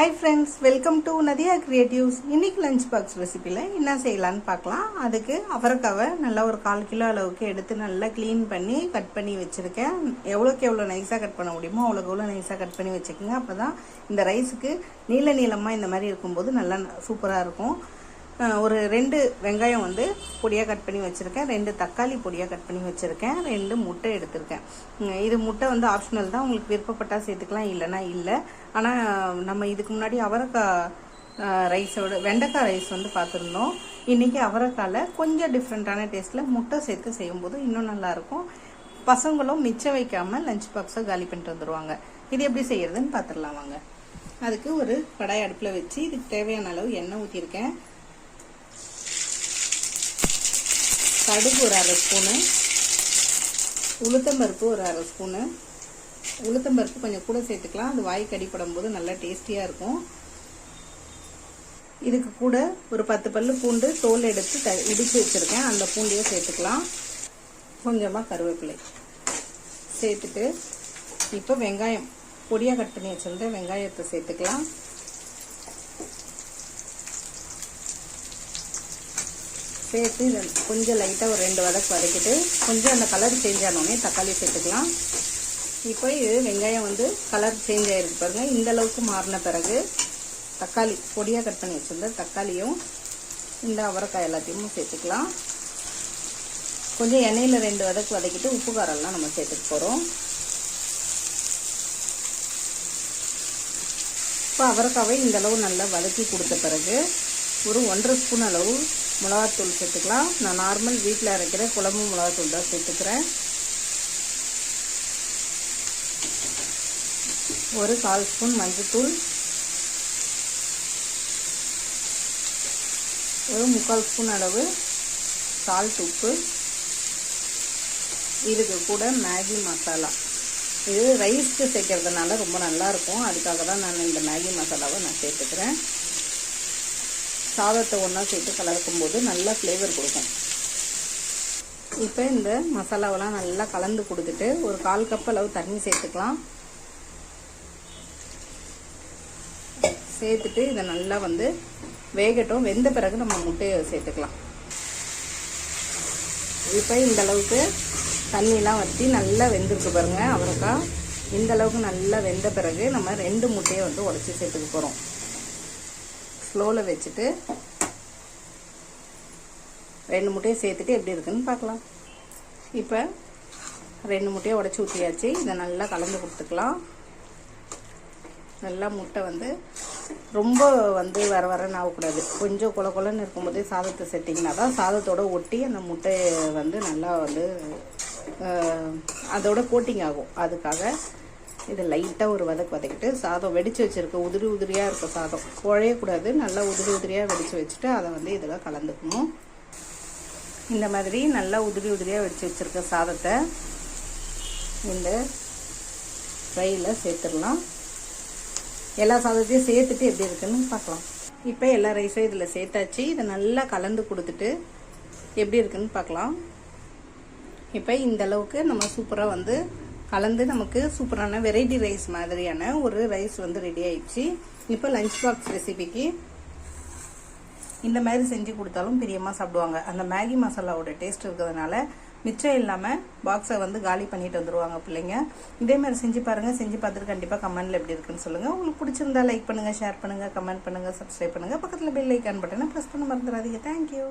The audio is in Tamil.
Hi friends welcome to Nadiya creatives இன்னைக்கு லஞ்ச் பாக்ஸ் ரெசிபியில் என்ன செய்யலான்னு பார்க்கலாம். அதுக்கு அவரைக்காவை நல்லா ஒரு கால் கிலோ அளவுக்கு எடுத்து நல்லா க்ளீன் பண்ணி கட் பண்ணி வச்சுருக்கேன். எவ்வளோக்கு எவ்வளோ நைஸாக கட் பண்ண முடியுமோ அவ்வளோக்கு எவ்வளோ நைஸாக கட் பண்ணி வச்சுக்கோங்க. அப்போ தான் இந்த ரைஸுக்கு நீள நீளமாக இந்த மாதிரி இருக்கும்போது நல்லா சூப்பராக இருக்கும். ஒரு ரெண்டு வெங்காயம் வந்து பொடியாக கட் பண்ணி வச்சுருக்கேன். ரெண்டு தக்காளி பொடியாக கட் பண்ணி வச்சுருக்கேன். ரெண்டு முட்டை எடுத்திருக்கேன். இது முட்டை வந்து ஆப்ஷனல் தான். உங்களுக்கு விருப்பப்பட்டால் சேர்த்துக்கலாம் இல்லைன்னா இல்லை. ஆனால் நம்ம இதுக்கு முன்னாடி அவரைக்காய் ரைஸோட வெண்டைக்காய் ரைஸ் வந்து பார்த்துருந்தோம். இன்றைக்கி அவரைக்காயில் கொஞ்சம் டிஃப்ரெண்ட்டான டேஸ்ட்டில் முட்டை சேர்த்து செய்யும்போது இன்னும் நல்லாயிருக்கும். பசங்களும் மிச்சம் வைக்காமல் லஞ்ச் பாக்ஸை காலி பண்ணிட்டு வந்துடுவாங்க இது எப்படி செய்கிறதுன்னு பார்த்துடலாம் வாங்க. அதுக்கு ஒரு கடாய் அடுப்பில் வச்சு இதுக்கு தேவையான அளவு எண்ணெய் ஊற்றிருக்கேன் கடுகு ஒரு அரை ஸ்பூனு உளுத்தம்பருப்பு ஒரு அரை ஸ்பூனு. உளுத்தம்பருப்பு கொஞ்சம் கூட சேர்த்துக்கலாம். அது வாய் கடிப்படும் போது நல்லா டேஸ்டியாக இருக்கும். இதுக்கு கூட ஒரு பத்து பல்லு பூண்டு தோல் எடுத்து த இடித்து வச்சுருக்கேன். அந்த பூண்டையும் சேர்த்துக்கலாம். கொஞ்சமாக கருவேப்பிலை சேர்த்துட்டு இப்போ வெங்காயம் பொடியாக கட் பண்ணி வச்சுருந்த வெங்காயத்தை சேர்த்துக்கலாம். சேர்த்து இதை கொஞ்சம் லைட்டாக ஒரு ரெண்டு வதக்கு வதக்கிட்டு கொஞ்சம் அந்த கலர் சேஞ்ச் ஆனோடனே தக்காளி சேர்த்துக்கலாம். இப்போ இது வெங்காயம் வந்து கலர் சேஞ்ச் ஆகிருக்கு பாருங்கள் இந்த அளவுக்கு மாறின பிறகு தக்காளி பொடியாக கட் பண்ணி வச்சுருந்த தக்காளியும் இந்த அவரைக்காய் எல்லாத்தையும் சேர்த்துக்கலாம். கொஞ்சம் எண்ணெயில் ரெண்டு வதக்கு வதக்கிட்டு உப்பு காரம்லாம் நம்ம சேர்த்துக்க போகிறோம் இப்போ அவரைக்காவை இந்தளவு நல்லா வதக்கி கொடுத்த பிறகு ஒரு ஒன்றரை ஸ்பூன் அளவு மிளகாத்தூள் சேர்த்துக்கலாம். நான் நார்மல் வீட்டில் அரைக்கிற குழம்பு மிளகாத்தூள் தான் சேர்த்துக்கிறேன். ஒரு கால் ஸ்பூன் மஞ்சத்தூள். ஒரு முக்கால் ஸ்பூன் அளவு சால்ட் உப்பு. இதுக்கு கூட மேகி மசாலா. இது ரைஸ்க்கு சேர்க்கறதுனால ரொம்ப நல்லாயிருக்கும் அதுக்காக தான் நான் இந்த மேகி மசாலாவை நான் சேர்த்துக்கிறேன். சாதத்தை ஒன்றா சேர்த்து கலக்கும் போது நல்லா ஃப்ளேவர் கொடுக்கும். இப்போ இந்த மசாலாவெல்லாம் நல்லா கலந்து கொடுத்துட்டு ஒரு கால் கப் அளவு தண்ணி சேர்த்துக்கலாம். சேர்த்துட்டு இதை நல்லா வந்து வேகட்டும். வெந்த பிறகு நம்ம முட்டையை சேர்த்துக்கலாம். இப்போ இந்த அளவுக்கு தண்ணியெலாம் வற்றி நல்லா வெந்திருக்கு பாருங்க. அவரைக்காய் இந்த அளவுக்கு நல்லா வெந்த பிறகு நம்ம ரெண்டு முட்டையை வந்து உடச்சி சேர்த்துக்க போகிறோம் ஸ்லோவில் வச்சுட்டு ரெண்டு முட்டையை சேர்த்துட்டு எப்படி இருக்குன்னு பார்க்கலாம். இப்போ ரெண்டு முட்டையை உடச்சி ஊற்றியாச்சு இதை நல்லா கலந்து கொடுத்துக்கலாம். நல்லா முட்டை வந்து ரொம்ப வந்து வர வரன்னு ஆகக்கூடாது. கொஞ்சம் குல குலன்னு இருக்கும்போதே சாதத்தை செட்டிங்கன்னா தான் சாதத்தோட ஒட்டி அந்த முட்டையை வந்து நல்லா வந்து அதோட கோட்டிங் ஆகும். அதுக்காக இதை லைட்டாக ஒரு வதக்கு வதக்கிட்டு சாதம் வெடித்து வச்சுருக்க உதிரி உதிரியாக இருக்க சாதம். குழையக்கூடாது நல்லா உதிரி உதிரியாக வெடித்து வச்சுட்டு அதை வந்து இதில் கலந்துக்கணும். இந்த மாதிரி நல்லா உதிரி உதிரியாக வெடித்து வச்சுருக்க சாதத்தை இந்த ஃப்ரையில் சேர்த்துடலாம். எல்லா சாதத்தையும் சேர்த்துட்டு எப்படி இருக்குன்னு பார்க்கலாம். இப்போ எல்லா ரைஸும் இதில் சேர்த்தாச்சு. இதை நல்லா கலந்து கொடுத்துட்டு எப்படி இருக்குன்னு பார்க்கலாம். இப்போ இந்த அளவுக்கு நம்ம சூப்பராக வந்து கலந்து நமக்கு சூப்பரான வெரைட்டி ரைஸ் மாதிரியான ஒரு ரைஸ் வந்து ரெடி ஆயிடுச்சு. இப்போ லஞ்ச் பாக்ஸ் ரெசிபிக்கு இந்த மாதிரி செஞ்சு கொடுத்தாலும் பிரியமாக சாப்பிடுவாங்க. அந்த மேகி மசாலாவோட டேஸ்ட் இருக்கிறதுனால மிச்சம் இல்லாமல் பாக்ஸை வந்து காலி பண்ணிட்டு வந்துடுவாங்க பிள்ளைங்க. இதே மாதிரி செஞ்சு பாருங்கள் செஞ்சு பார்த்துட்டு கண்டிப்பாக கமெண்ட்டில் எப்படி இருக்குன்னு சொல்லுங்கள் உங்களுக்கு பிடிச்சிருந்தா லைக் பண்ணுங்கள் ஷேர் பண்ணுங்கள் கமெண்ட் பண்ணுங்கள் சப்ஸ்கிரைப் பண்ணுங்கள் பக்கத்தில் பெல் ஐக்கான் பட்டனை ப்ரெஸ் பண்ண மறந்துடாதீங்க. தேங்க்யூ